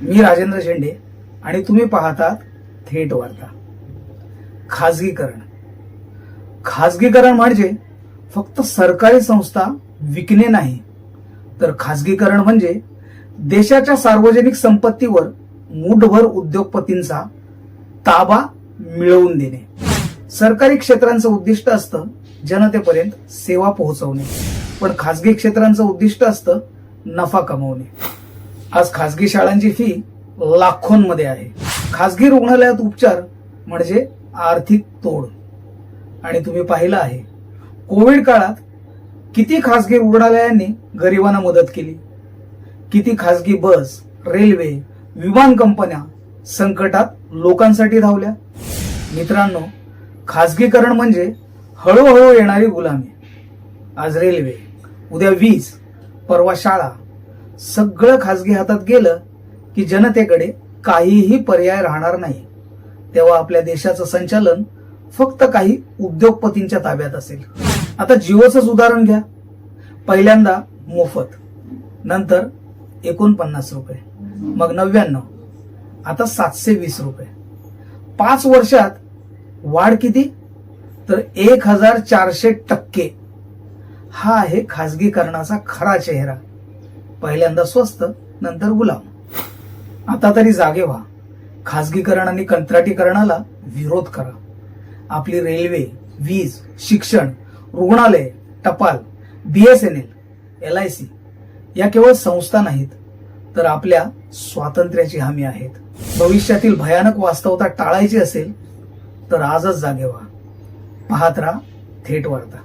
मी राजेंद्र झेंडे आणि तुम्ही पाहतात थेट वार्ता. खाजगीकरण. खाजगीकरण म्हणजे फक्त सरकारी संस्था विकणे नाही तर खाजगीकरण म्हणजे देशाच्या सार्वजनिक संपत्तीवर मूठभर उद्योगपतींचा ताबा मिळवून देणे. सरकारी क्षेत्रांचं उद्दिष्ट असतं जनतेपर्यंत सेवा पोहोचवणे पण खाजगी क्षेत्रांचं उद्दिष्ट असतं नफा कमवणे. आज खाजगी शाळांची फी लाखोंमध्ये आहे. खाजगी रुग्णालयात उपचार म्हणजे आर्थिक तोड. आणि तुम्ही पाहिलं आहे कोविड काळात किती खाजगी रुग्णालयांनी गरिबांना मदत केली. किती खाजगी बस रेल्वे विमान कंपन्या संकटात लोकांसाठी धावल्या. मित्रांनो खासगीकरण म्हणजे हळूहळू येणारी गुलामी. आज रेल्वे उद्या वीज परवा शाळा सगळं खाजगी हातात गेलं की जनतेकडे काहीही पर्याय राहणार नाही. तेव्हा आपल्या देशाचं संचालन फक्त काही उद्योगपतींच्या ताब्यात असेल. आता जिओचंच उदाहरण घ्या. पहिल्यांदा मोफत नंतर एकोणपन्नास रुपये मग नव्याण्णव आता सातशे वीस रुपये. पाच वर्षात वाढ किती? तर एक हजार चारशे टक्के. हा आहे खाजगीकरणाचा खरा चेहरा. पहिल्यांदा स्वस्त नंतर गुलाम. आता तरी जागे व्हा. खासगीकरण आणि कंत्राटीकरणाला विरोध करा. आपली रेल्वे वीज शिक्षण रुग्णालय टपाल बीएसएनएल एल आय सी या केवळ संस्था नाहीत तर आपल्या स्वातंत्र्याची हमी आहेत. भविष्यातील भयानक वास्तवता टाळायची असेल तर आजच जागे व्हा. पाहत राहा थेट वार्ता.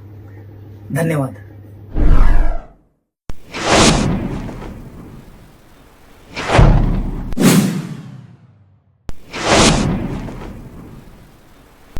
धन्यवाद.